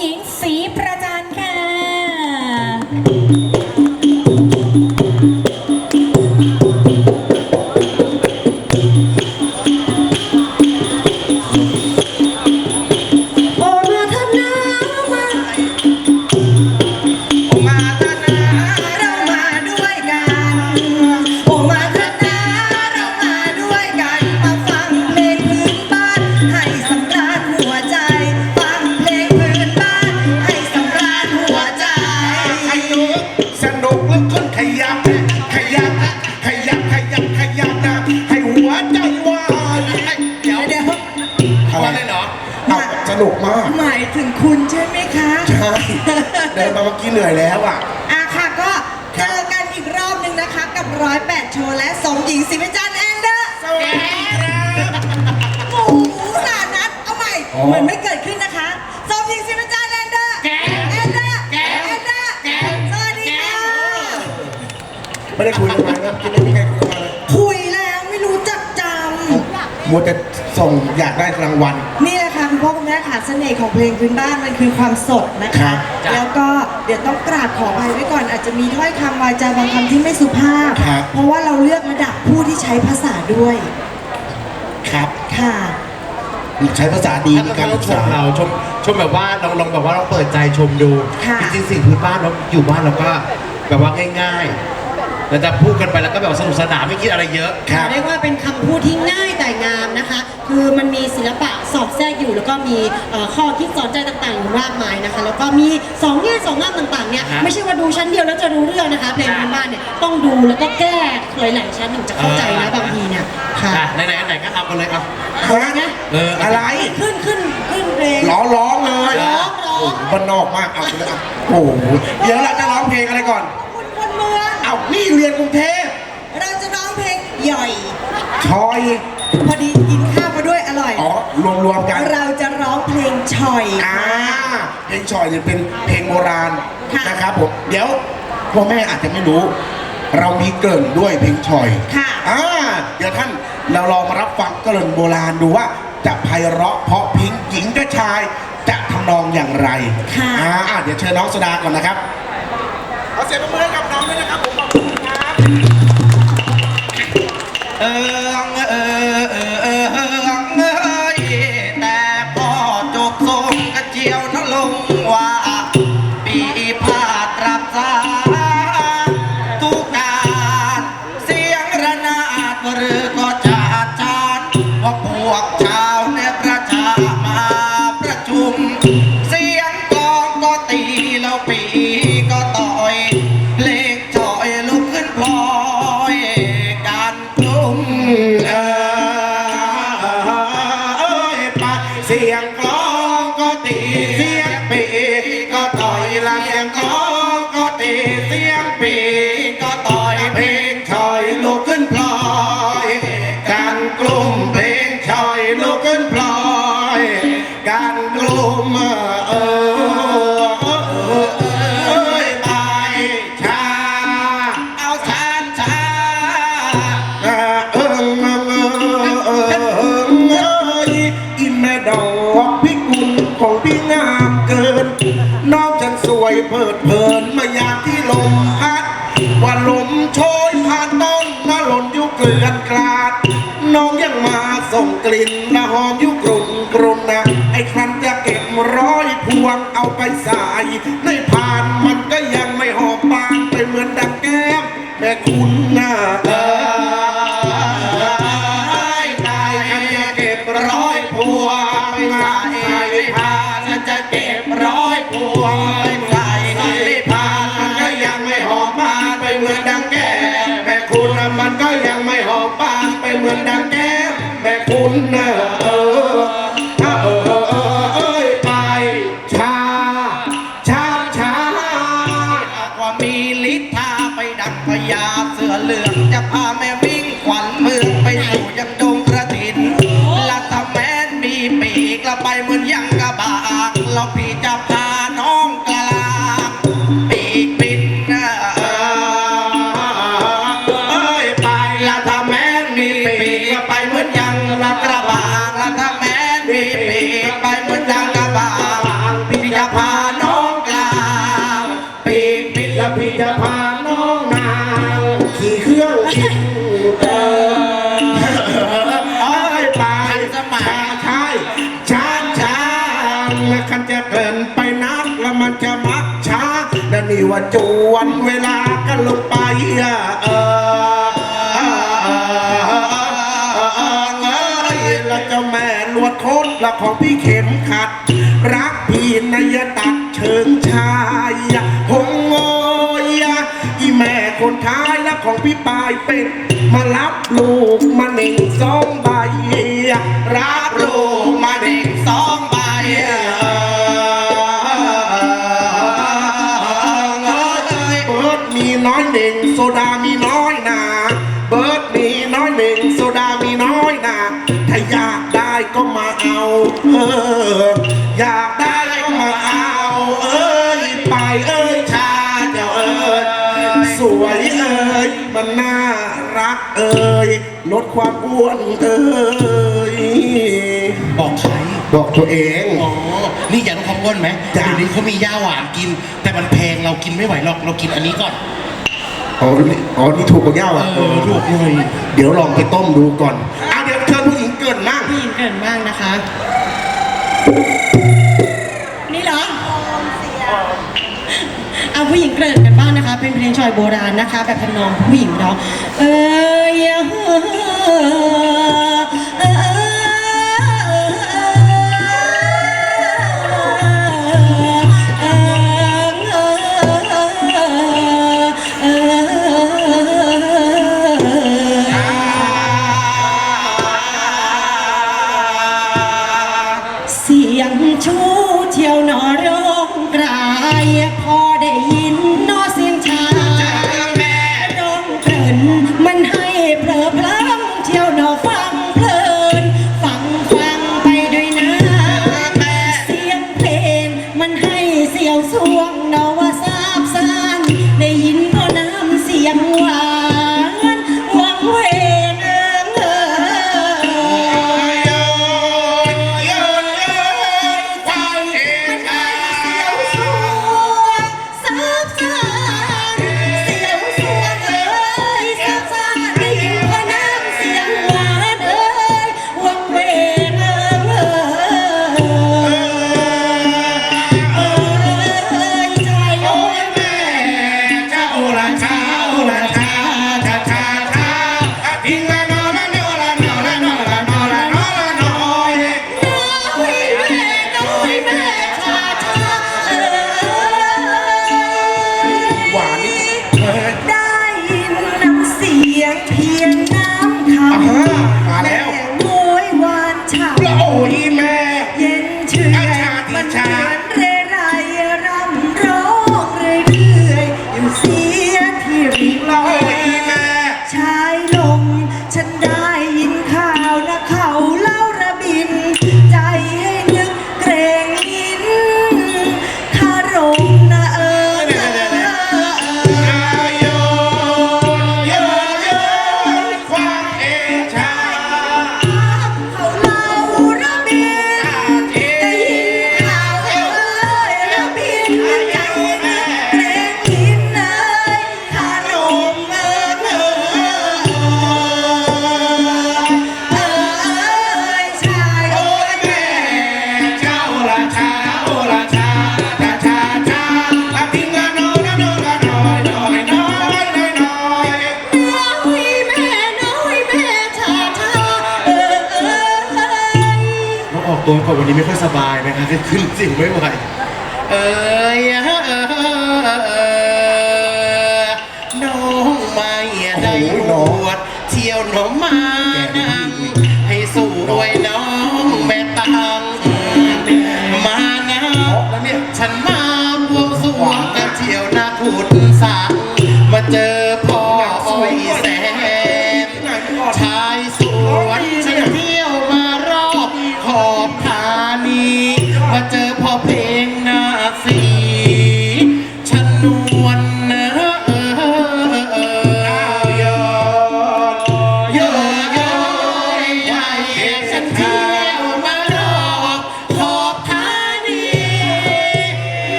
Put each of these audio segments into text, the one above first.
หญิงศรีประจัน สนุกมากหมายถึงคุณใช่ไหมคะใช่เดินมาเมื่อกี้เหนื่อยแล้วอะอะค่ะก็เจอกันอีกรอบหนึ่งนะคะ กับร้อยแปดโชว์และสมหญิงสิวิจันทร์แอนเดอร์สวัสดีครับโอ้โหสานัดเอาใหม่อ๋อเหมือนไม่เกิดขึ้นนะคะสมหญิงสิวิจันทร์แอนเดอร์แอนเดอร์แอนเดอร์สวัสดีค่ะไม่ได้คุยกันมาครับกินไม่มีใครคุยกันมาเลยคุยแล้วไม่รู้จักจมัวแต่ส่งอยากได้รางวัลำนี่ แหละค่ะคุณพ่อคุณแม่ค่ะเสน่ห์ของเพลงพื้นบ้านมันคือความสดนะครัคะบแล้วก็เดี๋ยวต้องกราบขออภัยไว้ก่อนอาจจะมีถ้อยคำวาจาบางคำที่ไม่สุภาพ ครับ เพราะว่าเราเลือกระดับผู้ที่ใช้ภาษาด้วยครับค่ะ ใช้ภาษาดีถ้าในเกิการดศึว่ากชษามเราชมชมแบบว่าลองลองแบบว่าเราเปิดใจชมดูค่ะ จริงๆสิ่งพื้นบ้านเราอยู่บ้านเราก็แบบว่าง่าย ๆแต่จะพูดกันไปแล้วก็แบบสนุกสนานไม่คิดอะไรเยอะครับ เรียกว่าเป็นคำพูดที่ง่ายแต่งามนะคะ คือมันมีศิลปะสอดแทรกอยู่แล้วก็มีเอ่อข้อคิดสอนใจต่างๆอยู่มากมายนะคะ แล้วก็มีสองแง่สองงามต่างๆเนี่ยฮะ ไม่ใช่ว่าดูชั้นเดียวแล้วจะรู้เรื่องนะคะเพลงพื้นบ้านเนี่ยต้องดูแล้วก็แก้หลายๆชั้นถึงจะเข้าใจนะบางทีเนี่ยค่ะอะไหนๆไหนๆก็เอากันเลยเอา ฮะเออออะไร ขึ้นขึ้นขึ้นเพลง ร้องร้องเลยร้องร้อง โโหบ้านนอกมากเอาเลยเอาโอ้โหเดี๋ยวเราจะร้องเพลงอะไรก่อน คุณคนเมืองเอานี่เรียนกรุงเทพเราจะร้องเพลงหย่อย ชอย พอดีกินข้าวมาด้วยอร่อย อ๋อ รวมรวมๆกัน เราจะร้องเพลงฉ่อยอ่า เพลงชอยเนี่ยเป็นเพลงโบราณค่ะนะครับผม เดี๋ยวพ่อแม่อาจจะไม่รู้ เรามีเกริ่นด้วยเพลงชอย ค่ะ อ่า เดี๋ยวท่านเราลองมารับฟังเกริ่นโบราณดูว่า จะไพเราะเพราะพริ้งหญิงกับชาย จะทำนองอย่างไร ค่ะ อ่า เดี๋ยวเชิญน้องสดาก่อนนะครับเอาเสียงปรบมือให้กับน้องด้วยนะครับผม เออเออเออเออเออเอยแต่พอจบทรงกระเจียวนะลงว่าปีพาดรับสาทุกการเสียงระนาดหรือก็จาจานว่าพวกชาวเนี่ เพิดเพลินมายากที่ จะพาน้องนางขี่เครื่องบินเออเอ้ยไปสมัยใช่ช้าช้าและคันจะเกินไปนักแล้วมันจะมักช้าและนี่ว่าจวนเวลากันลงไปเออและเจ้าแม่ลวดโคตรและของพี่เข็มขัด รักพี่นะายเป็นมารับลูกมาหนึ่งสองใบรับลู ความอ้วนเอ่ยบอกใครบอกตัวเอง อ๋อ นี่อยากรู้ความอ้วนไหมอย่างนี้เขามีย่าหวานกิน แต่มันแพงเรากินไม่ไหวหรอกเรากินอันนี้ก่อน อ๋อนี่อ๋อนี่ถูกกับย่าอะเออถูกเลย เดี๋ยวลองไปต้มดูก่อนอะเดี๋ยวเชิญผู้หญิงเกินมากผู้หญิงเกินมากนะคะ นี่เหรอเอาผู้หญิงเกินกันบ้าง เป็นเพลงชอยโบราณนะคะ แบบทำนองผู้หญิงร้องเออเยอ จะขึ้นจริงไม่ไหว เออยน้องไม่ได้ปวดเที่ยวหนอมานให้สูดรวยน้อง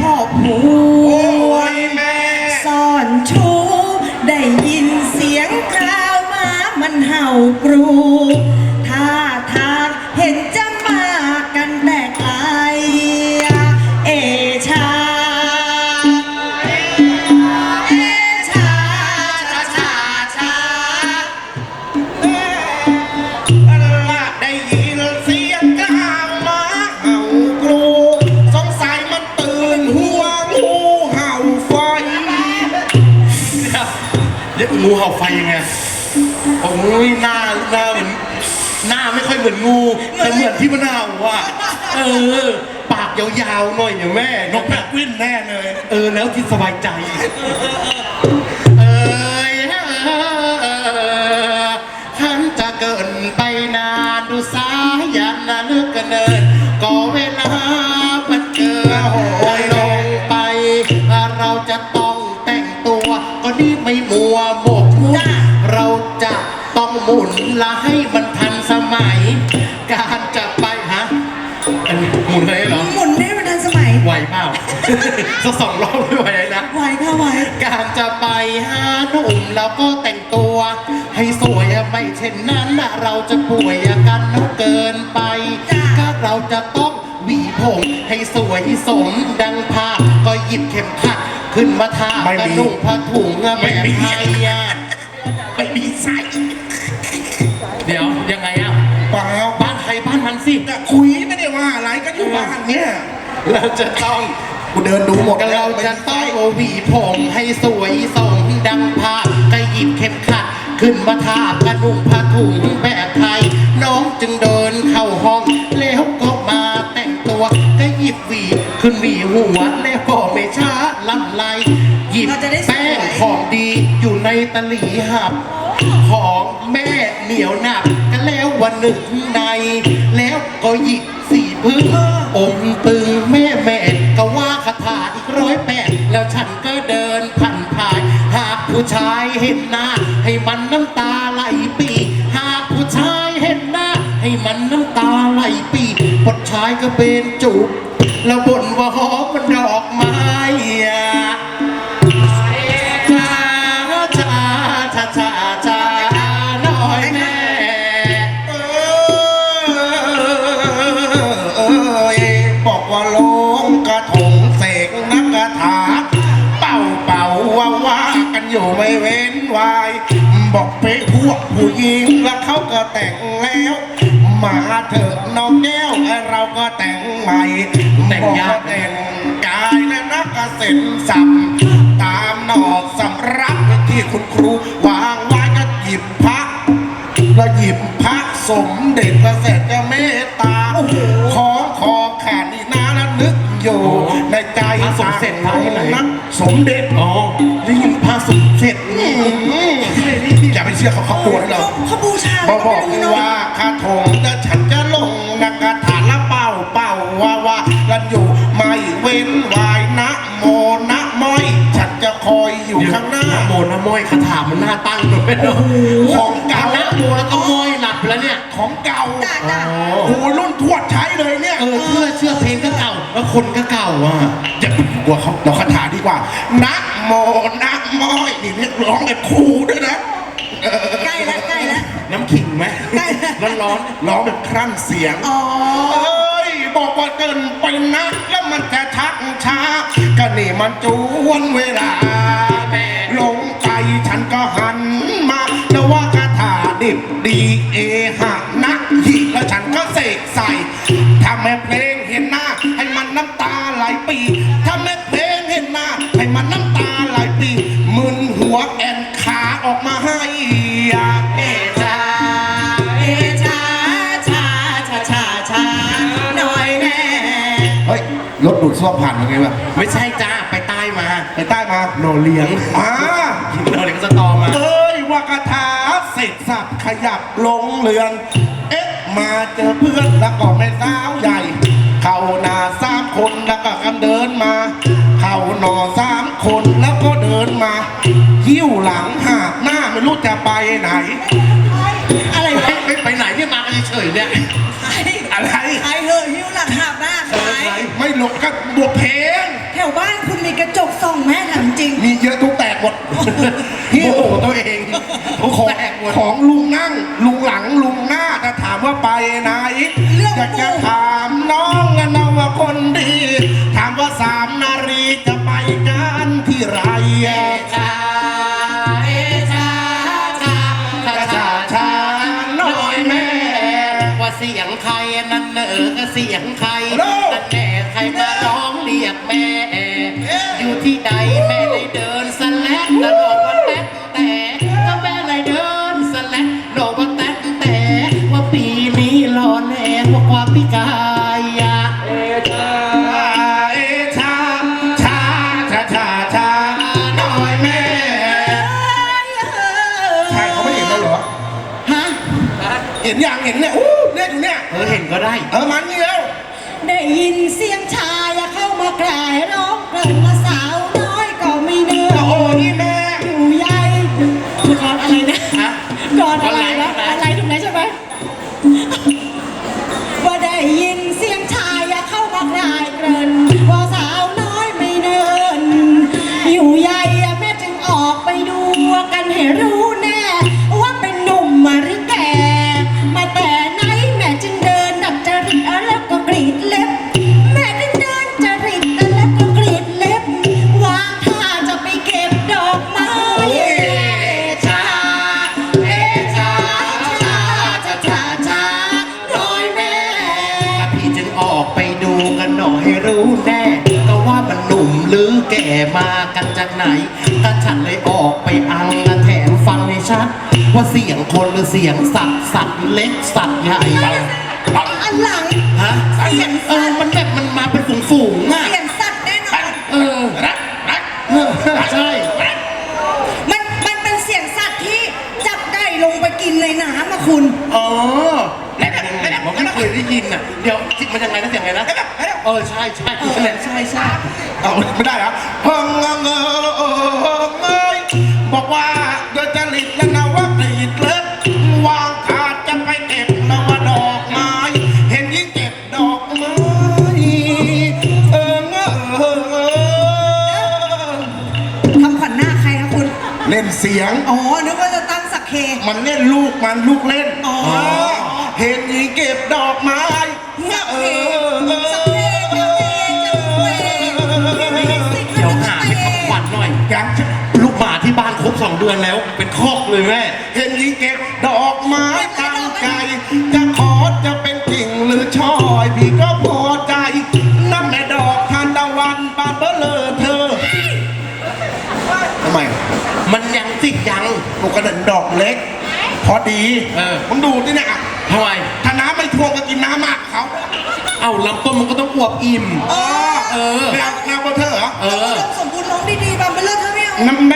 พ่อผัโอ้ว อ้ยหน้าหน้าเหมือนหน้าไม่ค่อยเหมือนงู แต่เหมือนพี่มะนาวว่ะเออ ปากยาวๆหน่อยเนี่ยแม่ นกแพะกวินแน่เลย เออแล้วที่สบายใจ เอยหันจะเกินไปนานดูสายยันนะเลือก หมุนละให้มันทันสมัย การจะไปฮะอันนี้หมุนเลยเหรอ หมุนได้มันทันสมัย ไหวเปล่า สักสองรอบไม่ไหวเลยนะ ไหวค่ะไหวการจะไปหาหนุ่มแล้วก็แต่งตัว ให้สวยอะไม่เช่นนั้นน่ะเราจะป่วยอะกันนกเกินไปจ้ะก็เราจะต้องหวีผมให้สวยสมดังภาพก็หยิบเข็มขัดขึ้นมาทาไม่กระมีนุ่งผ้าถุงอะไม่แบบมีไทยอะไม่มีใส่ บ้านมันสิแต่คุยไม่ได้ว่าอะไรก็อยู่บ้านเนี่ยเราจะต้องกูเดินดูหมดก็เราจะต้องหวีผมให้สวยสมดังภาพก็หยิบเข็มขัด ขึ้นมาทาบกระนุ่งผ้าถุงแบบไทย น้องจึงเดินเข้าห้อง แล้วก็มาแต่งตัวก็หยิบหวีขึ้นหวีหัวแล้วก็ไม่ช้าลำไรหยิบเราจะได้สวยแป้งของดีอยู่ในตะหลีหับ ของแม่ เหนียวหนักก็แล้ววันหนึ่งใน แล้วก็หยิบสีพึ่งองค์ตึงแม่แม่ก็ว่าคาถาอีกร้อยแปดแล้วฉันก็เดินผ่านผ่านหากผู้ชายเห็นหน้า ให้มันน้ำตาไหลปีหากผู้ชายเห็นหน้า ให้มันน้ำตาไหลปีพดชายก็เป็นจุบแล้วบ่นว่าหอมมันดอก พวกผู้หญิงแล้วเขาก็แต่งแล้ว มาเถอะน้องแก้วเราก็แต่งใหม่แต่งยากบอกว่แต่งกายและนักเกษตรสับตามนอกสำรับที่คุณครูวางไว้ก็หยิบพระก็หยิบพระสมเด็จพระเสด็จเมตตาของคอขาดนี่นาแล้วนึกอยู่ในใจพระสมเด็จพระที่ไหนนักสมเด็จอ๋อได้ยินพระสมเสร็จ อืมอย่าไปเชื่อเขาเขากลัวนะเราเขาบูชาบอบอกว่าคาถงจะฉันจะลงนักกระถานละเป้าเป้าว่าว่ากันอยู่ไม่เว้นวายนะโมนะม้อย ฉันจะคอยอยู่ข้างหน้านะโมนะม้อยคาถามันน่าตั้งด้วยเนาะของเก่านะโมแล้วก็ม้อยหลับแล้วเนี่ยของเก่าจ้าจ้าโอ้โหรุ่นทวดใช้เลยเนี่ยเออเชื่อเชื่อเพลงก็เก่า แล้วคนก็เก่าอะอย่าไปกลัวเขาเราคาถาดีกว่านะโมนะม้อยนี่เรียกร้องแบบครูด้วยนะเออ ใกล้แล้วใกล้แล้ว น้ำขิงไหมใกล้ร้อนร้อนร้องแบบครั่นเสียงอ๋อ เอ้ยบอกว่าเกินไปนะแล้วมันจะชักช้าก็นี่มันจวนเวลาหลงใจฉันก็หันมาแล้วว่าคาถาดิบดีเอหะนะหิแล้วฉันก็เสกใส่ถ้าแม่เพลงเห็นหน้า ให้มันน้ำตาไหลปีถ้าแม่เพลงเห็นหน้า ให้มันน้ำตาไหลปีมึนหัวแอนขา ออกมาให้อยากเอชาเอชาชาชาชาชาหน่อยแม่เฮ้ยรถดูดซ่วมผ่านยังไงวะไม่ใช่จ้าไปใต้มาไปใต้มาโนเลี้ยงอ่าโนเลี้ยงสตอมาเอ้ยว่ากระถาเสร็จสับขยับลงเรือน เอ๊ะมาเจอเพื่อนแล้วก็แม่สาวใหญ่ เขานาสามคนแล้วก็กันเดินมา เขานอสามคนแล้วก็เดินมา หิ้วหลังหาบหน้าไม่รู้จะไปไหน อะไรไปวะไปไปไหนเนี่ยมากันเฉยๆเนี่ยอะไร ใครเหอะหิ้วหลังหาบหน้าใครไม่หลบก็บวกเพลงแถวบ้านคุณมีกระจกส่องแม่ถามจริง มีเยอะทุกแตกหมดโอ้โหตัวเอง สียงใครนั่นแน่ใครมาร้องเรียกแม่ อยู่ที่ใดแม่เลยเดินสแลกตลอดวันแต๊ะแต่ก็แม่เลยเดินสแลกโลกวันแต๊ะแต่ว่าปีนี้รอแน่กว่าความพิการอะเอชาเอชาชาชาชาชาน้อยแม่ใช่เขาไม่เห็นแล้วเหรอฮะเห็นยังเห็นเนี่ยอู้เนี่ยอยู่เนี่ยเออเห็นก็ได้ เออมันนี่แล้วได้ยินเสีย งช กันจากไหนก็ฉันเลยออกไปอังและแถมฟังให้ชัด ว่าเสียงคนหรือเสียงสัตว์สัตว์เล็กสัตว์ใหญ่อันหลังฮะเสียงเออมันแบบมันมาเป็นฝูงๆอะเสียงสัตว์แน่นอนเออเออใช่มันมันเป็นเสียงสัตว์ที่จับได้ลงไปกินในน้ำอะคุณอ๋อแล้วเป็นยังไงผมไม่เคยได้ยินอะเดี๋ยวมันยังไงนะเสียงไงนะ เออใช่ใช่เออใช่ใช่เอาไม่ได้เหรอเพิ่งเงเงเงยบอกว่าโดยจริตและนว่ากรีดเล็บวางขาดจะไปเก็บนวดอกไม้ เห็นยิ่งเก็บดอกไม้เออเงอเออเออทำขวัญหน้าใครคะคุณ เล่นเสียง อ๋อ นึกว่าจะตั้งสักเค มันเล่นลูกมันลูกเล่นอ๋อเออเห็นยิ่งเก็บดอกไม้ ดือนแล้วเป็นคอกเลยแม่เห็นยิ่งเก็บดอกไม้ตั้งใจจะขอจะเป็นกิ่งหรือช่อยพี่ก็พอใจน้ำแม่ดอกทานตะวันบานเบลอเธอทำไม มันยังติดยังปกติดอกเล็ก พอดีเออผมดูที่เนี่ยอะทำไมถ้าน้ำไม่ท่วมก็กินน้ำมากเขาเอ้าลำต้นมันก็ต้องอวบอิ่ม เออเออแนวแนวเบอร์เธอเหรอเออสมบูรณ์ร้องดีๆบางเบลเลอร์เธอไม่เอา น้ำเม็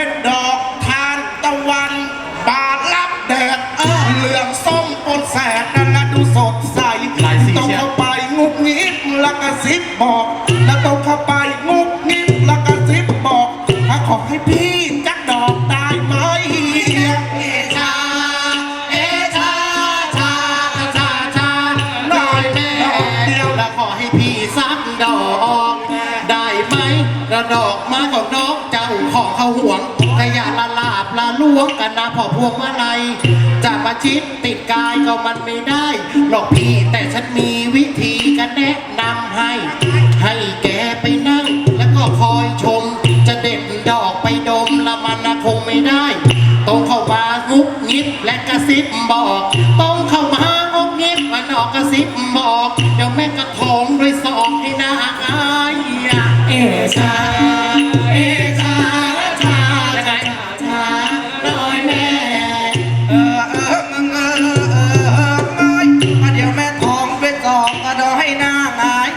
กระดอกไมาของน้องเจ้าของเขาห่วงขยะละลาบละล้วงกันนะพอพวงมาลัยจะมาชิดติดกายก็มันไม่ได้หรอกพี่แต่ฉันมีวิธีกันแนะนำให้ ให้แกไปนั่ง แล้วก็คอยชม จะเด็ดดอกไปดมละมันนะคงไม่ได้ต้องเข้ามางุบงิบและกระซิบบอก ต้องเข้ามางุบงิบมันออกกระซิบบอกเดี๋ยวแม่กระทอง ชาเอชาชาชาชาน้อยแม่ เออเออมึงเออเออเออไม่เดี๋ยวแม่ทองไปสองก็ดอให้หน้าหงาย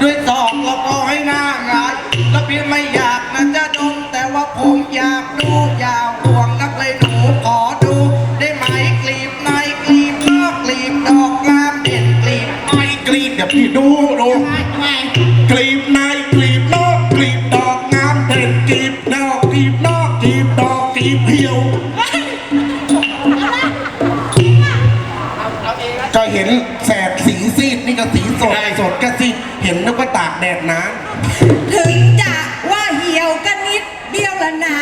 ด้วยสองแล้วก็ให้หน้าหงายแล้วพี่ไม่อยากนะจะดมแต่ว่าผมอยากดูยากหวงนักเลยหนูขอดู ได้ไหมกลีบในกลีบนอกกลีบดอกงามเด่นกลีบไม่กลีบเดี๋ยวพี่ดู แดดนะ ถึงจะว่าเหี่ยวกันนิดเดียวละนา